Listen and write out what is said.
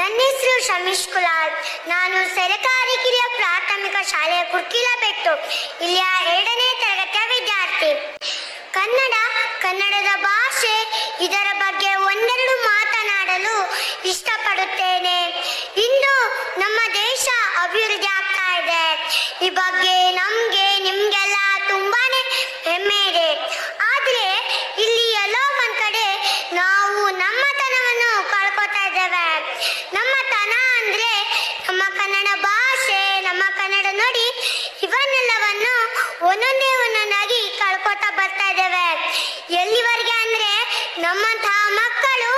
ನನ್ನ ಹೆಸರು ಶಮೀಶ್ ಕುಲಾಲ್ ನಾನು ಸರಕಾರಿ ಕಿರಿಯ ಪ್ರಾಥಮಿಕ ಶಾಲೆಯ ಕುರ್ಕಿಲಬೆಟ್ಟು ಇಲ್ಲಿಯ ಎರಡನೇ ತರಗತಿಯ ವಿದ್ಯಾರ್ಥಿ. ಕನ್ನಡ, ಕನ್ನಡದ ಭಾಷೆ ಇದರ ಬಗ್ಗೆ ಒಂದೆರಡು ಮಾತನಾಡಲು ಇಷ್ಟಪಡುತ್ತೇನೆ. ಇಂದು ನಮ್ಮ ದೇಶ ಅಭಿವೃದ್ಧಿ ಆಗ್ತಾ ಇದೆ. ಈ ಬಗ್ಗೆ ನಮ್ಗೆ, ನಿಮ್ಗೆಲ್ಲ ನಮ್ಮ ನಮ್ಮತನ ಅಂದ್ರೆ ನಮ್ಮ ಕನ್ನಡ ಭಾಷೆ, ನಮ್ಮ ಕನ್ನಡ ನೋಡಿ, ಇವನ್ನೆಲ್ಲವನ್ನು ಒಂದೊಂದೇ ಒಂದೊಂದಾಗಿ ಕಳ್ಕೊತಾ ಬರ್ತಾ ಇದ್ದೇವೆ. ಎಲ್ಲಿವರೆಗೆ ಅಂದ್ರೆ ನಮ್ಮಂತಹ ಮಕ್ಕಳು